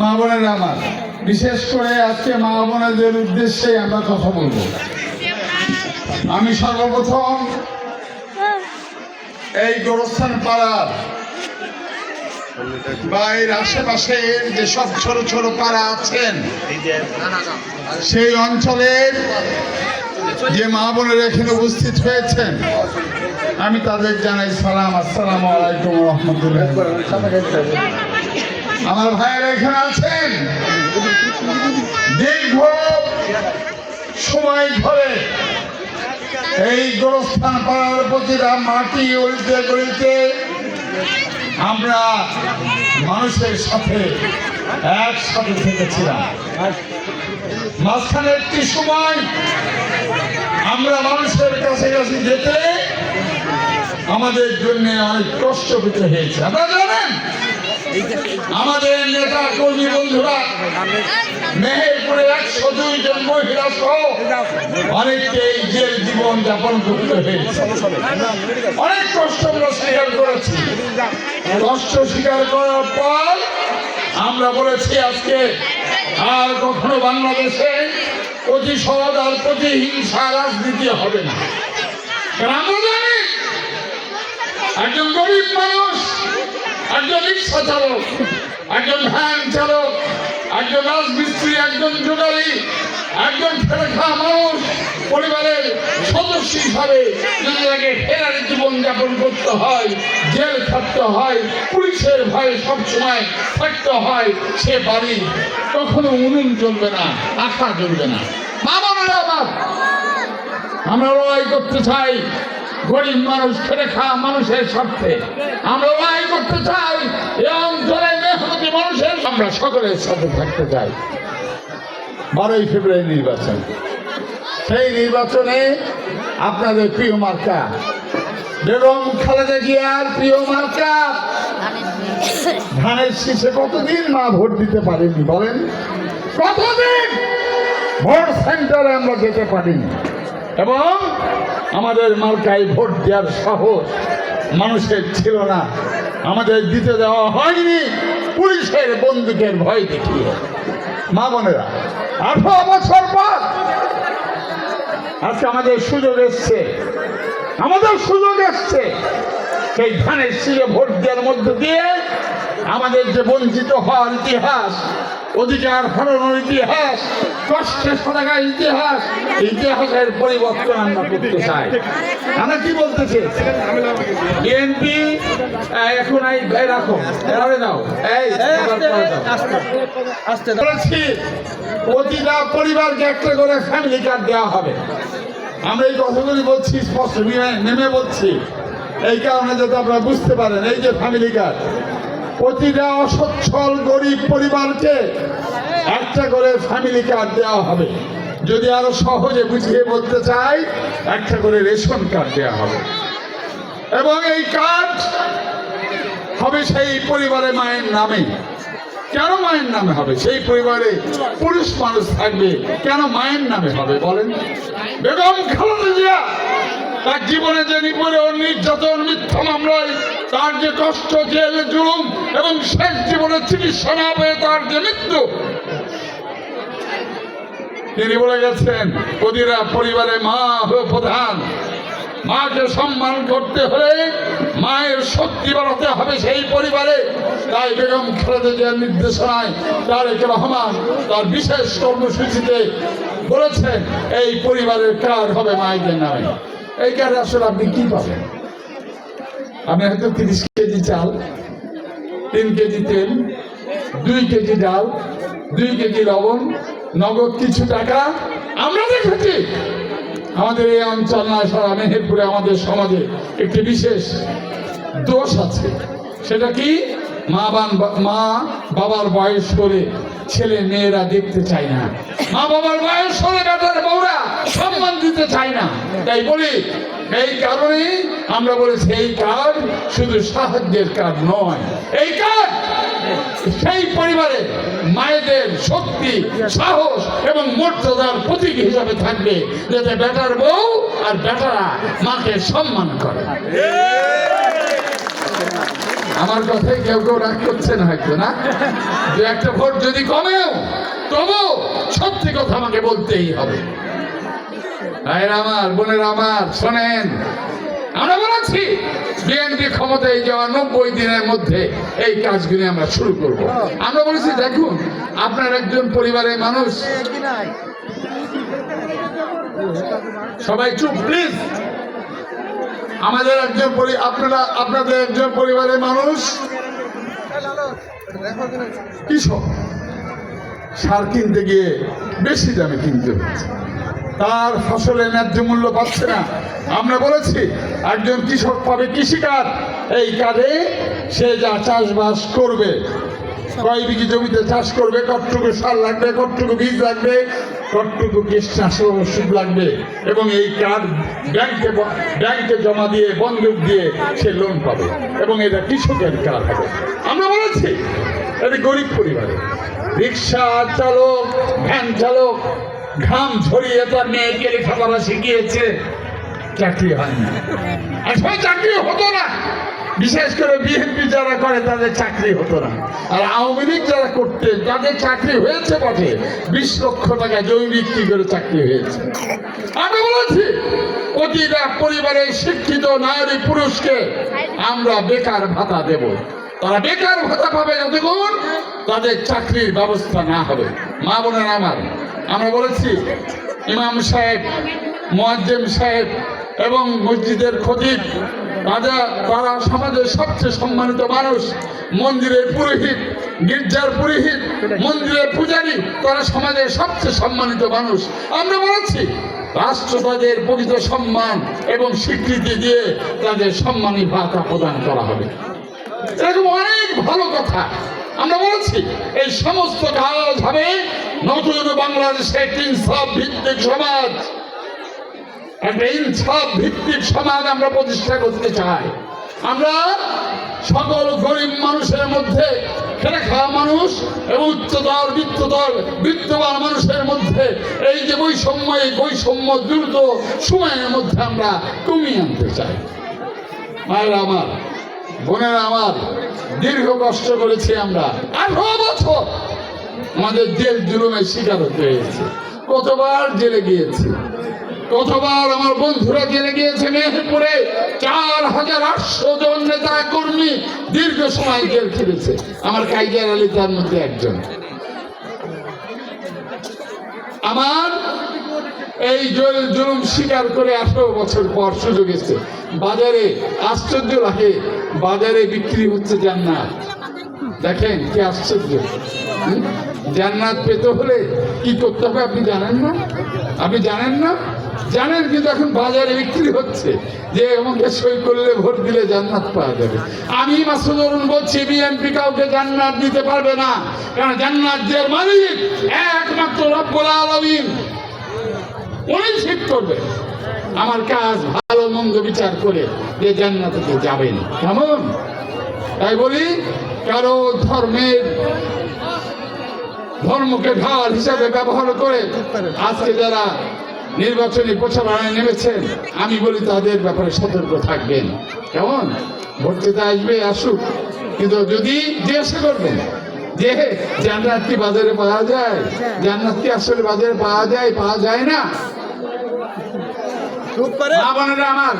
মা বোনেরা আমার, বিশেষ করে আজকে মা বোনেদের উদ্দেশ্যে আমরা কথা বলব। আমি সর্বপ্রথম এই গোরস্থান পাড়ার বা এর আশেপাশে যেসব ছোট ছোট পাড়া আছেন, সেই অঞ্চলের যে মা বোনেরা এখানে উপস্থিত হয়েছেন, আমি তাদের জানাই সালাম, আসসালামু আলাইকুম রহমতুল্লাহ। আমার ভাইয়েরা এখানে আছেন। দীর্ঘ সময় ধরে এই গোরস্থান পাড়ার প্রতিটা মাটি গলিতে গলিতে আমরা মানুষের সাথে একসাথে থেকেছিলাম। মাঝখানে একটি সময় আমরা মানুষের কাছে কাছে যেতে আমাদের জন্য অনেক কষ্ট পেতে হয়েছে। আপনারা জানেন? আমাদের নেতা কর্মী বন্ধুরা মেহেরপুরে একশো দুই জন মহিলা সহ অনেককে জেল জীবন যাপন করতে হয়েছে। অনেক কষ্ট আমরা স্বীকার করেছি। কষ্ট স্বীকার করার পর আমরা বলেছি আজকে আর কখনো বাংলাদেশে প্রতিশোধ আর প্রতিহিংসা রাজনীতি হবে না। একজন গরিব মানুষ একজন রিক্সা চালক, একজন ভ্যান চালক, একজন রাজমিস্ত্রি, একজন জোগাড়ি একজন খাওয়া মানুষ, পরিবারের সদস্য হিসাবে যদি তাকে ফেরার জীবনযাপন করতে হয়, জেল থাকতে হয়, পুলিশের ভয়ে সবসময় থাকতে হয়, সে বাড়ি কখনো উনুন চলবে না, আশা চলবে না। মা আমার, আমরা লড়াই করতে চাই। গরিব মানুষ খেটে খাওয়া মানুষের স্বার্থে। আমরা লড়াই করতে চাই এই অঞ্চলে মেহনতি মানুষের আমরা সকলের সাথে থাকতে চাই। বারোই ফেব্রুয়ারি নির্বাচন। সেই নির্বাচনে আপনাদের প্রিয় মার্কা, বেগম খালেদা জিয়ার প্রিয় মার্কা, ধানের শীষে কতদিন মা ভোট দিতে পারেনি বলেন? কতদিন? ভোট সেন্টারে আমরা যেতে পারিনি। এবং আমাদের মার্কায় ভোট দেওয়ার সাহস মানুষের ছিল না। আমাদের দিতে দেওয়া হয়নি, পুলিশের বন্দুকের ভয় দেখিয়ে। মা বোনেরা আঠারো বছর পর আজকে আমাদের সুযোগ এসছে। আমাদের সুযোগ এসছে। সেই ধানের শিরে ভোট দেওয়ার মধ্য দিয়ে আমাদের যে বঞ্চিত হওয়ার ইতিহাস অধিকার হারানোর ইতিহাস কষ্টের সদাগার ইতিহাস, ইতিহাসের পরিবর্তন আমরা করতে চাই। আমরা কি বলতেছি বিএনপি এখন এই রাখো এভাবে দাও। এই বলেছি, প্রতিটা পরিবারকে একটা করে ফ্যামিলি কার্ড দেওয়া হবে। আমরা এই কথাগুলি বলছি, স্পষ্ট, নেমে বলছি। এই কারণে যাতে আপনারা বুঝতে পারেন, এই যে ফ্যামিলি কার্ড প্রতিটা অসচ্ছল, গরিব পরিবারকে একটা করে ফ্যামিলি কার্ড দেওয়া হবে। যদি আরও সহজে বুঝিয়ে বলতে চাই, একটা করে রেশন কার্ড দেওয়া হবে। এবং এই কার্ড হবে সেই পরিবারে মায়ের নামে। কেন মায়ের নামে হবে? সেই পরিবারে পুরুষ মানুষ থাকবে। কেন মায়ের নামে হবে বলেন? বেগম খালেদা জিয়া তার জীবনে যে নিপরে নির্যাতন, মিথ্যা মামলায় তার যে কষ্ট জেল জুলুম এবং শেষ জীবনে চিকিৎসা না পেয়ে তার যে মৃত্যু। তিনি বলে গেছেন প্রতিটা পরিবারে মা প্রধান। মাকে সম্মান করতে হলে মায়ের শক্তি বাড়াতে হবে সেই পরিবারে। তাই বেগম খালেদা জিয়ার নির্দেশনায় তারেক রহমান তার বিশেষ কর্মসূচিতে বলেছেন, এই পরিবারের কার হবে মায়েদের নামে এই কার্ড আসলে আপনি কি পাবেন? আপনি হয়তো তিরিশ কেজি চাল, তিন কেজি তেল, দুই কেজি ডাল, দুই কেজি লবণ, নগদ কিছু টাকা আমরা দেখেছি আমাদের এই অঞ্চল নয় সারা মেহেরপুরে, আমাদের সমাজে একটি বিশেষ দোষ আছে। সেটা কি? মা বান, মা বাবার বয়স করে ছেলে মেয়েরা দেখতে চায় না। মা বাবার বয়স হলে বেটার সম্মান দিতে চায় না। তাই বলি, এই কারণে আমরা বলেছি, এই কাজ শুধু সাহায্যের কাজ নয়। এই কাজ সেই পরিবারে মায়েদের শক্তি, সাহস এবং মর্যাদার প্রতীক হিসাবে থাকবে, যাতে বেটার বউ আর বেটারা মাকে সম্মান করে। আমার কথাই কেউ কেউ রাগ করছেন হয়তো না? যে একটা ভোট যদি কমেও তবু সত্যি কথা আমাকে বলতেই হবে। ভাইয়ের আমার, বোনের আমার, শোনেন আমরা বলেছি বিএনপি ক্ষমতায় যাওয়া নব্বই দিনের মধ্যে এই কাজগুলি আমরা শুরু করব। আমরা বলেছি, দেখুন, আপনার একজন পরিবারের মানুষ। সবাই চুপ প্লিজ আমাদের একজন আপনারা, আপনাদের একজন পরিবারের মানুষ। কৃষক। সার কিনতে গিয়ে বেশি দামে কিনতে হচ্ছে। তার ফসলের ন্যায্য মূল্য পাচ্ছে না। আমরা বলেছি একজন কৃষক পাবে কৃষিকাজ। এই কাজে সে যা চাষবাস করবে। কয় বিঘি জমিতে চাষ করবে, কতটুকু সার লাগবে, কতটুকু বীজ লাগবে, কতটুকু কীটনাশক ওষুধ লাগবে এবং এই কার্ড ব্যাংকে ব্যাংকে জমা দিয়ে বন্ধক দিয়ে সে লোন পাবে এবং এটা কৃষকের কার্ড হবে। আমরা বলেছি, এটা গরিব পরিবারে। রিক্সা চালক, ভ্যান চালক, ঘাম ঝরিয়ে তার মেয়েকে লেখাপড়া শিখিয়েছে। চাকরি হয় না। আসলে চাকরি হতো না। বিশেষ করে বিএনপি যারা করে, তাদের চাকরি হতো না। আর আওয়ামী লীগ যারা করতেন তাদের চাকরি হয়েছে বটে বিশ লক্ষ টাকা জমি বিক্রি করে চাকরি হয়েছে? আমি বলেছি, প্রতিটা পরিবারের শিক্ষিত নারী পুরুষকে আমরা বেকার ভাতা দেব। তারা বেকার ভাতা পাবে যতক্ষণ তাদের চাকরির ব্যবস্থা না হবে। মা বোনের আমার, আমরা বলেছি, ইমাম সাহেব, মোয়াজ্জেম সাহেব এবং মসজিদের খতিব, রাজা তারা সমাজের সবচেয়ে সম্মানিত মানুষ, মন্দিরের পুরোহিত, গির্জার পুরোহিত, মন্দিরের পূজারী, তারা সমাজের সবচেয়ে সম্মানিত মানুষ। আমরা বলেছি রাষ্ট্র তাদের প্রকৃত সম্মান এবং স্বীকৃতি দিয়ে তাদের সম্মানী ভাতা প্রদান করা হবে। এরকম অনেক ভালো কথা। আমরা বলছি, এই সমস্ত কাজ হবে নতুন বাংলাদেশে একটি ইনসাফ ভিত্তিক সমাজ। একটা ইনসাফ ভিত্তিক সমাজ আমরা প্রতিষ্ঠা করতে চাই। আমরা সকল গরিব মানুষের মধ্যে, খেটে খাওয়া মানুষ এবং উচ্চতর বৃত্ততর বৃত্তবান মানুষের মধ্যে এই যে বৈষম্য, এই বৈষম্য দ্রুত সময়ের মধ্যে আমরা কমিয়ে আনতে চাই। মায়েরা আমার, বোনেরা আমার, দীর্ঘ কষ্ট করেছি আমরা। আঠারো বছর আমাদের জেল জুলুমের শিকার হতে হয়েছে। কতবার জেলে গিয়েছি। কতবার আমার বন্ধুরা জেলে গিয়েছে মেহেরপুরে। চার হাজার আটশো জন নেতা কর্মী দীর্ঘ সময় জেল খেলেছে আমার কাইজার আলী তার মধ্যে একজন। আমার এই জল জুলুম স্বীকার করে আঠারো বছর পর সুযোগ এসছে। বাজারে আশ্চর্য লাগে, বাজারে বিক্রি হচ্ছে জান্নাত। দেখেন কি আশ্চর্য? জান্নাত পেতে হলে কি করতে হবে আপনি জানেন না? আপনি জানেন না? জানেন কিন্তু এখন বাজারে বিক্রি হচ্ছে। যে আমাকে সই করলে ভোট দিলে জান্নাত পাওয়া যাবে। আমি মাসুদ অরুণ বলছি, বিএনপি কাউকে জান্নাত দিতে পারবে না। কারণ জান্নাত যে মালিক একমাত্র রব্বুল আলামিন। উনি ঠিক করবে। আমার কাজ ভালো, মন্দ বিচার করে যে জান্নাতে যাবেন। কেমন? তাই বলি, কারও ধর্মের ধর্মকে ঢাল হিসাবে ব্যবহার করে আজকে যারা নির্বাচনী প্রচারণায় নেমেছেন আমি বলি তাদের ব্যাপারে সতর্ক থাকবেন। কেমন? ভোট দিতে আসবে আসুক। কিন্তু যদি জিজ্ঞাসা করবেন যে জান্নাত কি বাজারে পাওয়া যায়? জান্নাত কি আসলে বাজারে পাওয়া যায় পাওয়া যায় না? চুপ করে। মা বোনেরা আমার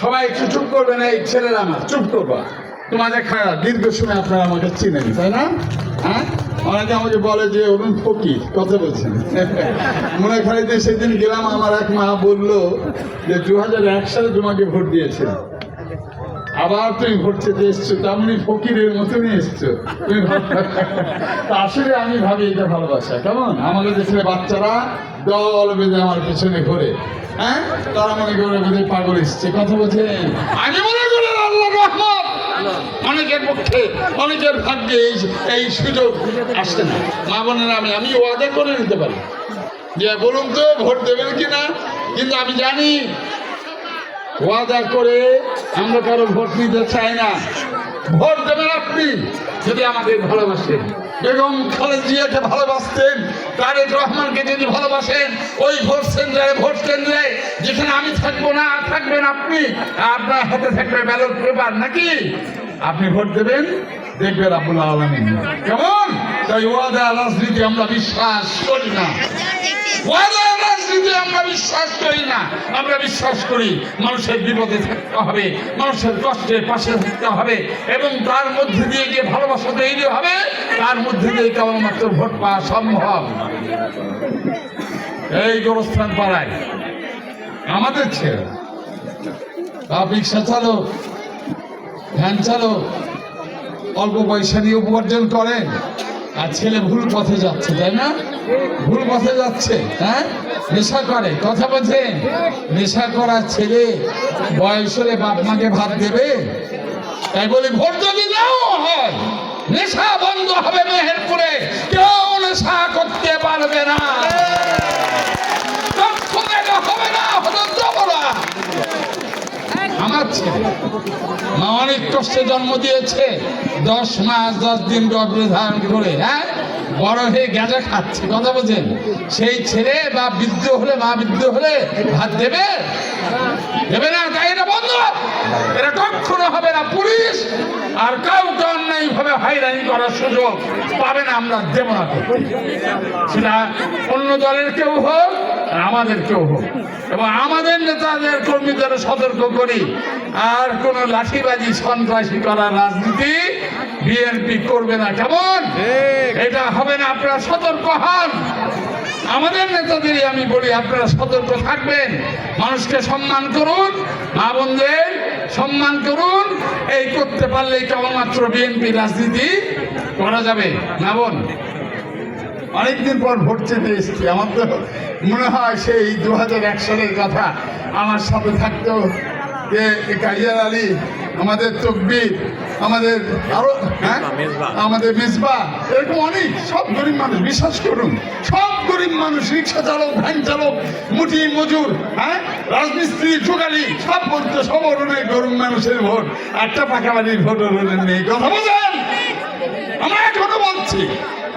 সবাই একটু চুপ করবে না এই ছেলেরা আমার চুপ করবা। তোমাদের খারাপ দীর্ঘ সময় আপনারা আমাকে চিনেন তাই না? হ্যাঁ? অনেকে আমাকে বলে যে অরুণ ফকির, কথা বলছেন মনে খালিতে সেদিন গেলাম, আমার এক মা বলল যে দু হাজার এক সালে তোমাকে ভোট দিয়েছিল আবার তুমি ভোট চেতে এসছো তেমনি ফকিরের মতনই এসছো। আসলে আমি ভাবি, এটা ভালোবাসা। কেমন? আমাদের দেশের বাচ্চারা দল বেঁধে আমার পেছনে ঘোরে। হ্যাঁ? তারা মনে করে বোধহয় পাগল এসছে। কথা বলছে আমি মনে অনেকের পক্ষে, অনেকের ভাগ্যে এই এই সুযোগ আসছে না। মা বোনের, আমি আমি ওয়াদা করে নিতে পারি। যে বলুন তো, ভোট দেবেন কিনা? কিন্তু আমি জানি, ওয়াদা করে আমরা কারও ভোট নিতে চাই না। ভোট দেবেন আপনি, যদি আমাদের ভালোবাসেন। বেগম খালেদ জিয়াকে ভালোবাসতেন, তারেক রহমানকে যদি ভালোবাসেন, ওই ভোট সেন্টারে ভোট কেন্দ্রে, যেখানে আমি থাকব না, থাকবেন আপনি। আপনার হাতে থাকবে ব্যালট পেপার, নাকি? আপনি ভোট দেবেন, দেখবেন আব্বুল আলমিন। কেমন? তাই ওয়াদা রাজনীতি আমরা বিশ্বাস করি না। আমরা বিশ্বাস করি না। আমরা বিশ্বাস করি মানুষের বিপদে থাকতে হবে, মানুষের হবে, এবং তার মধ্যে দিয়ে ভালোবাসা তৈরি হবে, তার মধ্যে দিয়ে ভোট পাওয়া সম্ভব। এই আমাদের ছেলে চালক ভ্যান চালক অল্প পয়সা নিয়ে উপার্জন করেন আর ছেলে ভুল পথে যাচ্ছে, তাই না? ভুল পথে যাচ্ছে হ্যাঁ? নেশা করে, কথা বোঝেন নেশা করা ছেলে বয়স হলে বাপ মাকে ভাত দেবে? তাই বলি, ভোট যদি নাও হয়, নেশা বন্ধ হবে মেহেরপুরে, কেউ নেশা করতে পারবে না। মা অনেক কষ্টে জন্ম দিয়েছে। দশ মাস, দশ দিন গর্ভে ধারণ করে হ্যাঁ? বড় হয়ে গেজা খাচ্ছে, কথা বলছেন সেই ছেলে বা বৃদ্ধ হলে, মা বৃদ্ধ হলে ভাত দেবে? দেবে না, তাই এটা বন্ধ। এটা কখনো হবে না, পুলিশ আর কাউকে অন্যায় ভাবে হয়রানি করার সুযোগ পাবে না, আমরা দেব না। সেটা অন্য দলের কেউ হোক আমাদের কেউ হোক। এবং আমাদের নেতাদের, কর্মীদের সতর্ক করি। আর কোন লাঠিবাজি সন্ত্রাসী করার রাজনীতি বিএনপি করবে না। কেমন? এটা হবে না আপনারা সতর্ক হন। আমাদের নেতাদেরই আমি বলি আপনারা সতর্ক থাকবেন। মানুষকে সম্মান করুন মা বোনদের সম্মান করুন। এই করতে পারলেই কেবলমাত্র বিএনপি রাজনীতি করা যাবে। না বোন? অনেকদিন পর ভোট চেতে এসেছি। আমার তো মনে হয় সেই দু সালের কথা আমার সাথে থাকতো যে আলী আমাদের তকবির আমাদের আরও হ্যাঁ? আমাদের মিসবা এরকম অনেক সব গরিব মানুষ বিশ্বাস করুন সব গরিব মানুষ রিক্সা চালক ভ্যান চালক মুঠি মজুর হ্যাঁ? রাজমিস্ত্রি চোগালি সব বলতে সব অরুণের গরিব মানুষের ভোট একটা পাকা বাড়ির ভোট অরুণের নেই। কথা বলেন? আমরা এখনও বলছি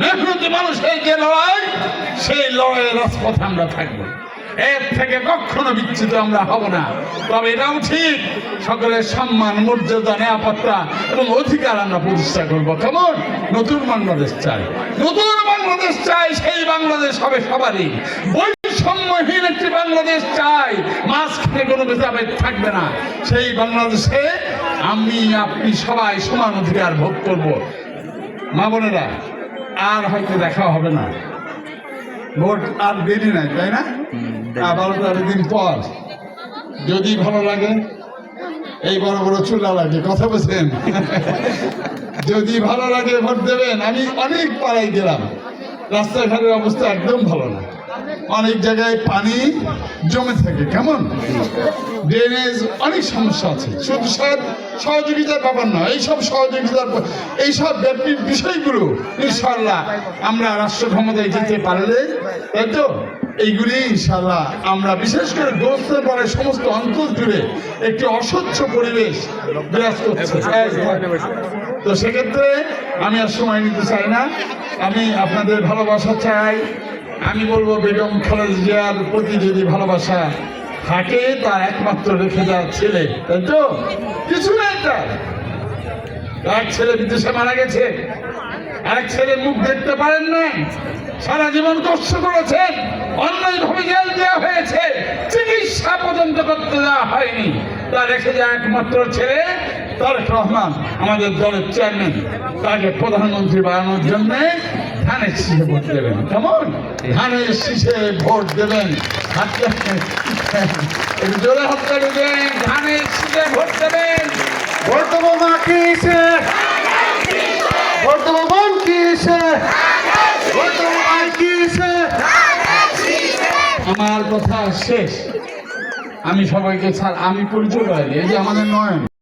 মেহনতি মানুষের যে লড়াই সেই লড়াইয়ের রাজপথে আমরা থাকব। এর থেকে কখনো বিচ্ছিত আমরা হব না। তবে এটাও ঠিক, সকলের সম্মান, মর্যাদা, নিরাপত্তা এবং অধিকার আমরা প্রতিষ্ঠা করব। কেমন? নতুন বাংলাদেশ চাই। নতুন বাংলাদেশ চাই, সেই বাংলাদেশ হবে সবারই। বৈষম্যহীন একটি বাংলাদেশ চাই, মাঝখানে কোনো ভেদাভেদ থাকবে না। সেই বাংলাদেশে আমি, আপনি সবাই সমান অধিকার ভোগ করব। মা বোনেরা, আর হয়তো দেখা হবে না। ভোট আর দেরি নাই, তাই না? বারো দিন পর, যদি ভালো লাগে, এই বড় বড় চুলা লাগে কথা বলছেন। যদি ভালো লাগে, ভোট দেবেন। আমি অনেক পাড়ায় গেলাম। রাস্তাঘাটের অবস্থা একদম ভালো না। অনেক জায়গায় পানি জমে থাকে, কেমন? ড্রেনেজ অনেক সমস্যা আছে। শুধু সহ- সহযোগিতার ব্যাপার নয় এইসব সহযোগিতার এইসব ব্যাপিক বিষয়গুলো ইনশাল্লাহ আমরা রাষ্ট্র ক্ষমতায় যেতে পারলে, তাই তো? এইগুলি ইনশাল্লাহ আমরা বিশেষ করে দোস্তের পরে সমস্ত অঞ্চল জুড়ে একটি অস্বচ্ছ পরিবেশ বিরাজ করছে। তো সেক্ষেত্রে আমি আর সময় নিতে চাই না। আমি আপনাদের ভালোবাসা চাই। আমি বলব বেগম খালেদা জিয়ার প্রতি যদি ভালোবাসা থাকে, তার একমাত্র রেখে যাওয়ার ছেলে, তাই তো? কিছু নাই তার। এক ছেলে বিদেশে মারা গেছে, এক ছেলে মুখ দেখতে পারেন না সারা জীবন কষ্ট করেছেন অন্যায়ভাবে জেল দেওয়া হয়েছে, চিকিৎসা পর্যন্ত করতে দেওয়া হয়নি। তার রেখে যায় একমাত্র ছেলে তারেক রহমান, আমাদের দলের চেয়ারম্যান তাকে প্রধানমন্ত্রী বানানোর জন্য ভোট দেবেন। কেমন? ভোট দেবেন। জোরে হাতটা দেবেন ধানের ভোট দেবেন। ভোট ভাই কিসে আমার কথা শেষ। আমি সবাইকে ছাড় আমি পরিচয় পাইনি এই যে আমাদের নয়ন।